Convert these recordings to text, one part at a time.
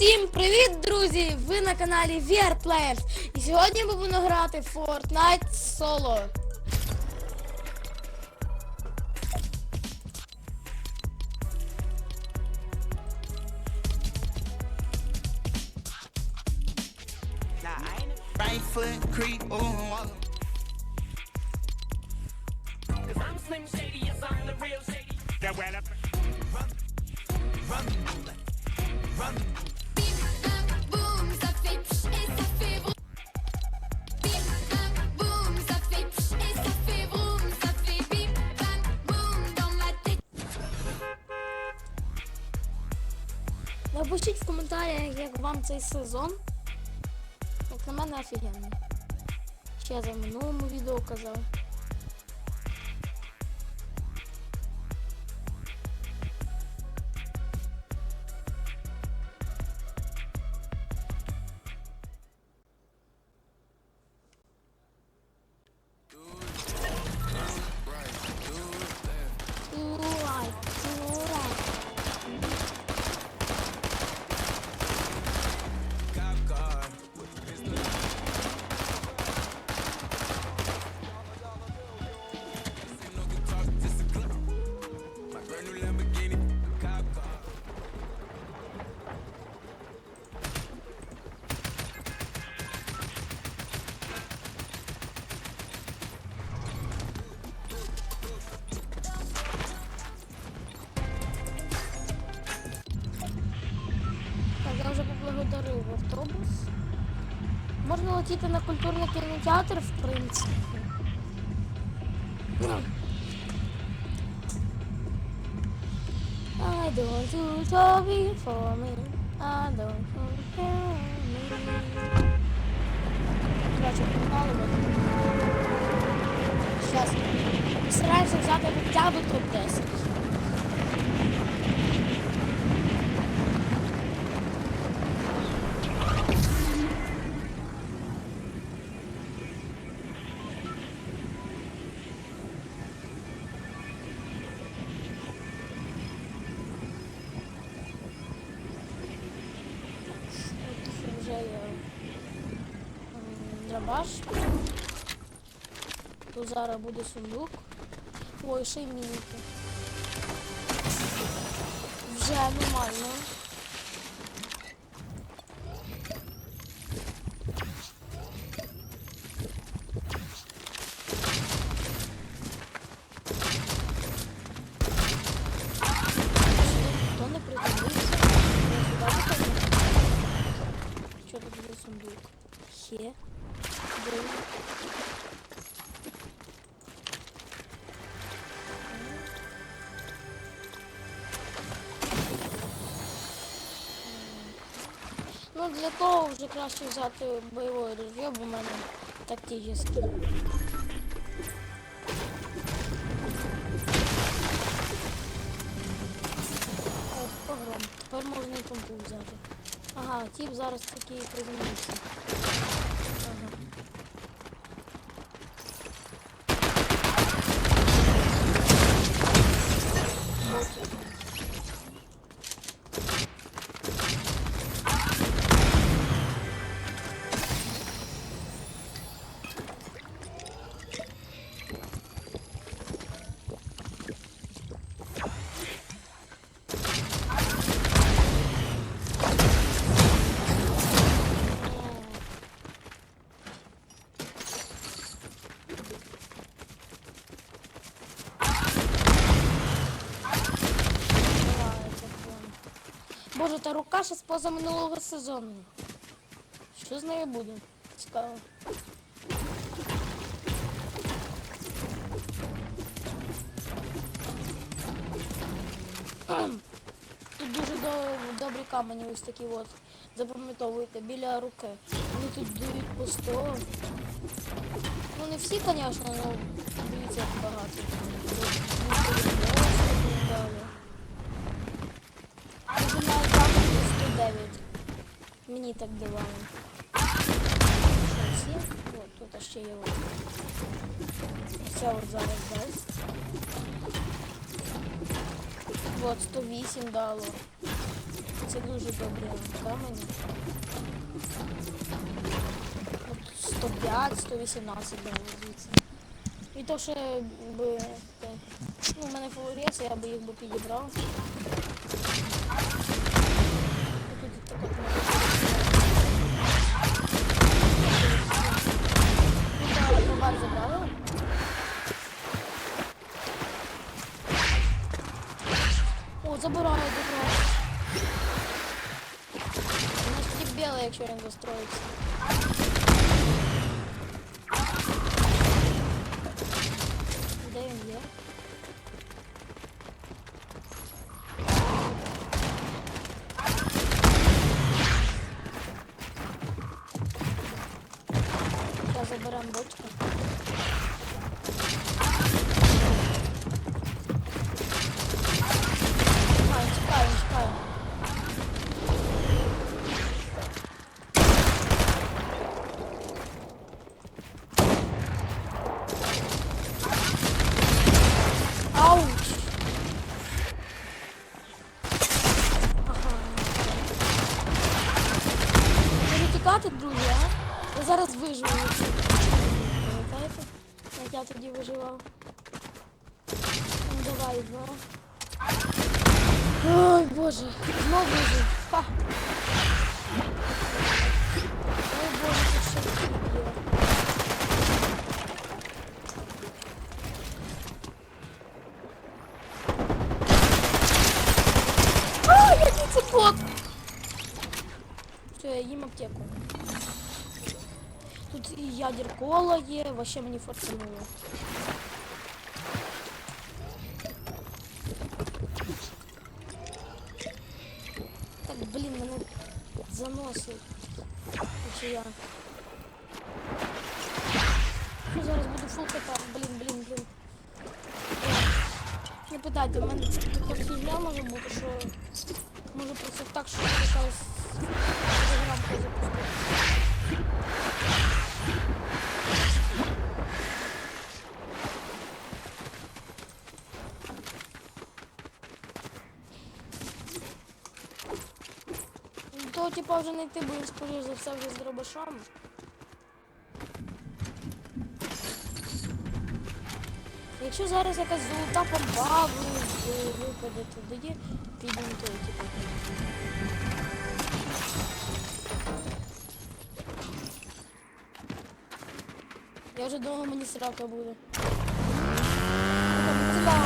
Всім привіт, друзі! Ви на каналі VRPlayers. І сьогодні ми будемо грати Fortnite Solo. Right foot creep, Напишіть в коментарях, як вам цей сезон. Як на мене офігенно. Ще за минулому відео казав. Вже поблагодарив автобус. Можна летіти на культурний кінотеатр, в принципі. I don't to sorry for me. I don't to me. Короче, погнали. Сейчас. Постараємося взяти хоча б топ-10. Драбаш. Тут зараз буде сундук. Ой, ще й мінки. Вже нормально. Ну для того вже краще взяти бойове ружье, бо в мене тактичне. Погром. Тепер можна і помпу взяти. Ага, тіп зараз такий приземлився. Боже, та рука ще з поза минулого сезону. Що з нею буде? Цікаво. Тут дуже до- добрі камені ось такі от. Запам'ятовуйте, біля руки. Вони тут дають по 100. Ну не всі, звісно, але дивіться багато. 9. Мені так давали. О, тут ще є Все зараз дасть. От 108 дало. Це дуже добре камені. 105, 118 дало звідси. І то ще би... Ну, в мене фаворит, я би їх би підібрав. О, забираю, забираю. У нас тоді біле, якщо він достроїться. Де він є? аптеку. Тут і ядер кола є, вообще мені форсануло. Так, блін, мене заносить. Чи я. Ну, зараз буду фул катати. Блін, блін, блін. О, Не питайте, в мене така фігня може бути, що може просто так, що якась Типа вже не йти, бо він за все вже з дробашом. Якщо зараз якась золота помба випаде, то тоді підемо той, типу. Я вже думав, мені срака буде. Чи так?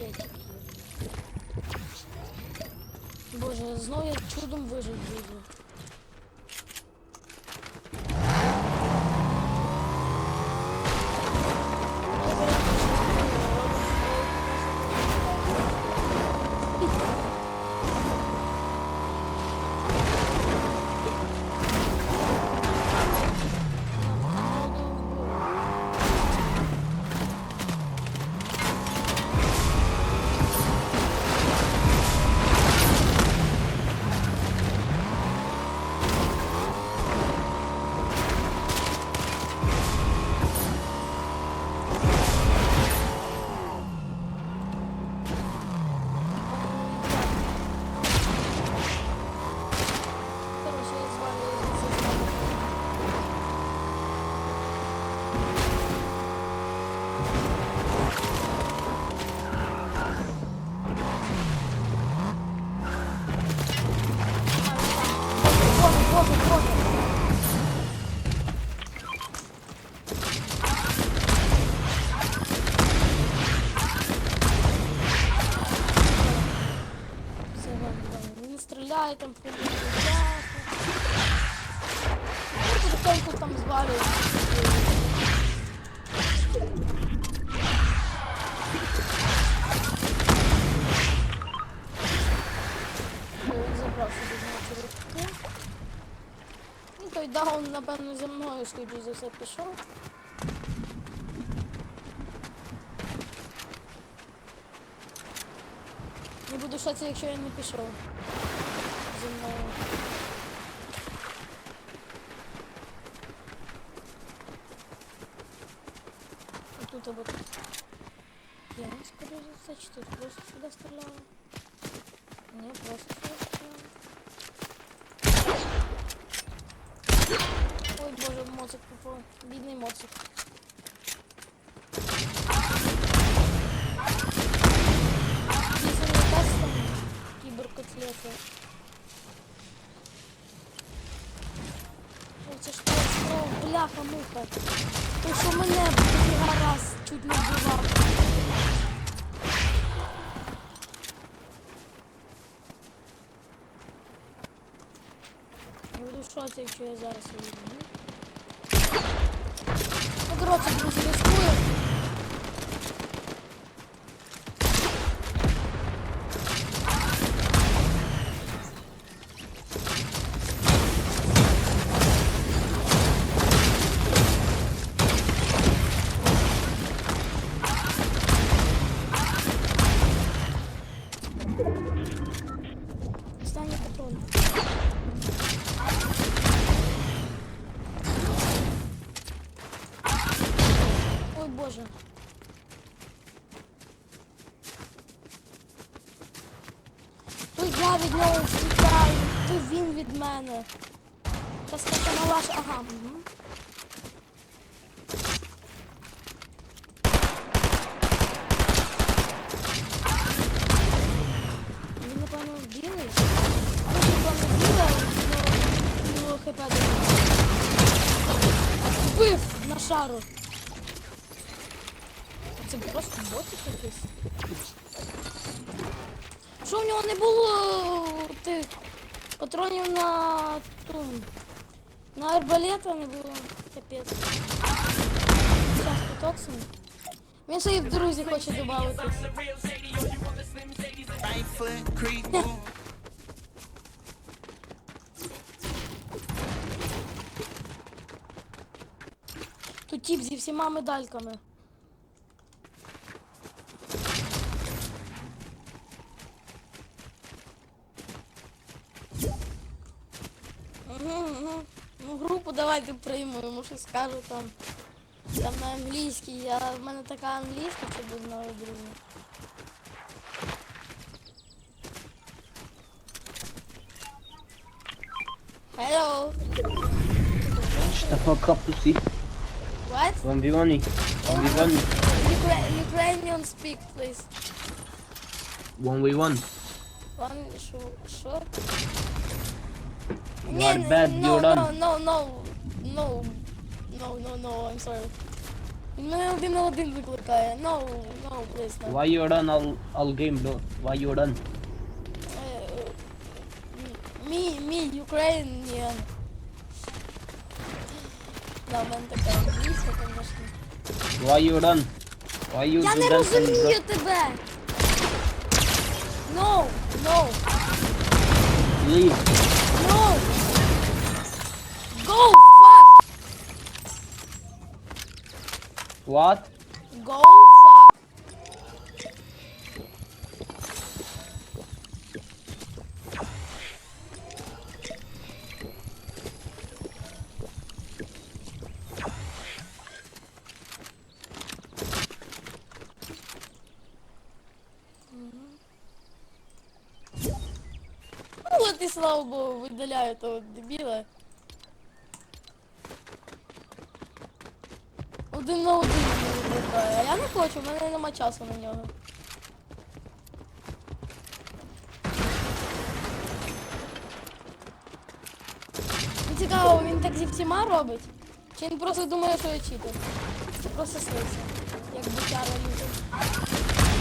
Є. Боже, знову я чудом вижив друзі. Стріляє там по Потихоньку там Він забрав собі руки. Ну, той даун, напевно, за мною, скоріше за все, пішов. Не буду шоці, якщо я не пішов. За мною. А тут або тут. Я не скоріше за все, чи тут просто сюди стріляю. Ні, просто сюди стріляю. Ой, боже, моцик попав. Бідний моцик. Дійсно, не якась там кіберкотлета. Ой, це ж той стров, муха. То, що мене другий раз чуть не вбивав. Буду шоці, якщо я зараз. Ну, коротше, друзі, рискую. Останній патрон. Ой боже. То я від нього втікаю, то він від мене. Та скажи на ваш. Ага. Угу. Він, напевно, білий. Ну, напевно, білий, але його хп Вбив на шару. Це просто ботик якийсь. Що в нього не було тих патронів на ту. На арбалета не було. Капець. Зараз потоксин. Він ще і в друзі хоче додати. Тут тіп зі всіма медальками. Угу, угу. Ну, групу давайте прийму, йому щось скажу там. Там на англійській. Я, в мене така англійська, що без знаю, друзі. Hello. Shut the fuck up, pussy. What? 1v1 1v1 Ukra- Ukrainian speak, please. 1v1 One що? Що? You are bad, no, you're done. no, no, no, no, no, no, no, I'm sorry. Він мене один на один викликає. No, no, please, no. Why you done all, all game bro? Why you done? Е, Me, me, Ukrainian. Why you done? Why you Я do не that розумію тебе! No, no, Leave. no! Go, fuck! What? Ну от слава Богу, видаляю того дебіла. Один на один мене викликає, а я не хочу, в мене нема часу на нього. цікаво, він так зі всіма робить? Чи він просто думає, що я читер? Просто слиться. Як бутяра лютий.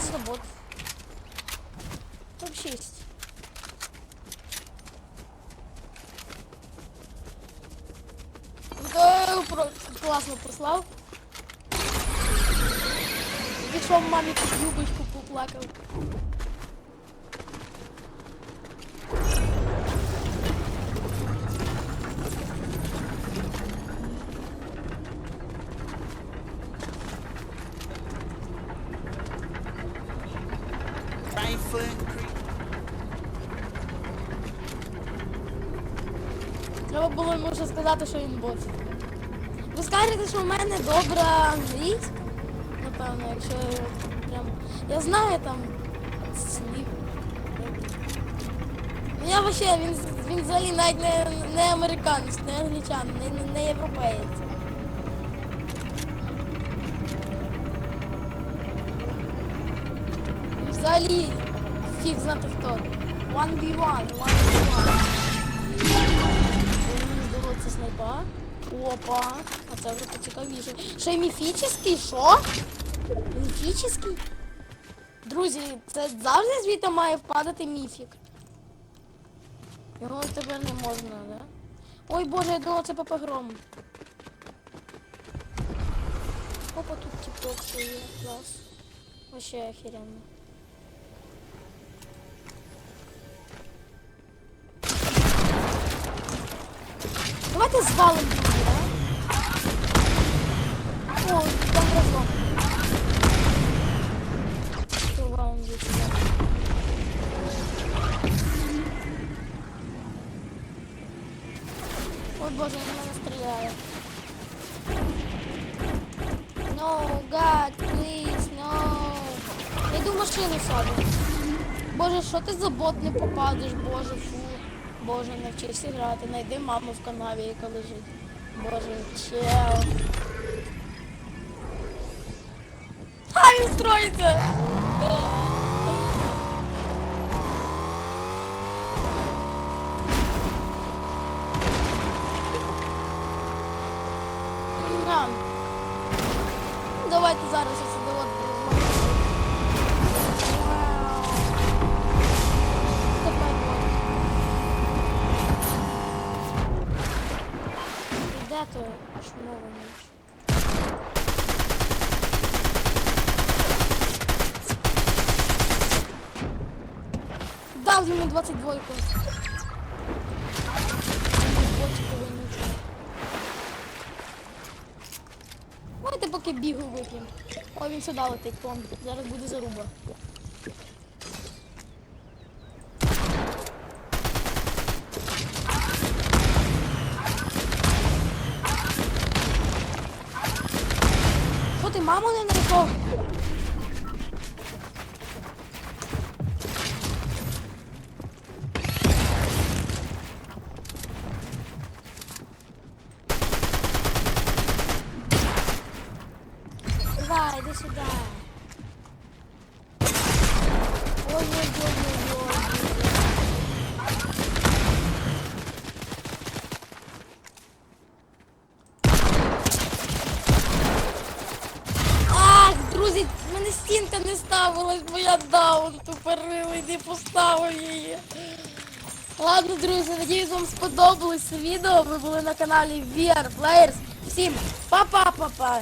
Це за бот. Топ-6. Да, про- класно послав. Пішов мамі під юбочку поплакав. Right foot creep. Треба було йому ще сказати, що він бот. Ви скажете, що в мене добра англійська? Напевно, якщо прям. Я знаю там слів. Ну я вообще, він, він взагалі навіть не, не американець, не англічан, не, не європеєць. Взагалі, фіг знати хто. 1v1, 1v1. Опа. А це вже поцікавіше. Ще й міфічний? Що? Міфічний? Друзі, це завжди звідти має впадати міфік. Його тепер не можна, да? Ой боже, я думала, це папагром. Опа, тут типток ще є. Клас. Вообще охеренно. Давайте звалим друзі, да? О, боже, він мене стріляє. No, God, please, no. Я йду в машину сяду. Боже, що ти за бот не попадеш, боже, фу. Боже, навчися грати, найди маму в канаві, яка лежить. Боже, чел. А, він строїться! Йому 22 ку Давайте поки бігу вип'ємо. О, він сюди летить, план. Зараз буде заруба. Що ти маму не знайшов? Давай, иди сюда. Ой-ой-ой-ой-ой. Ах, друзі, в мене стінка не ставилась, бо я даун тупорилий, не поставив її. Ладно, друзі, надіюсь, вам сподобалось відео. Ви були на каналі VR Players. Всім па-па-па-па!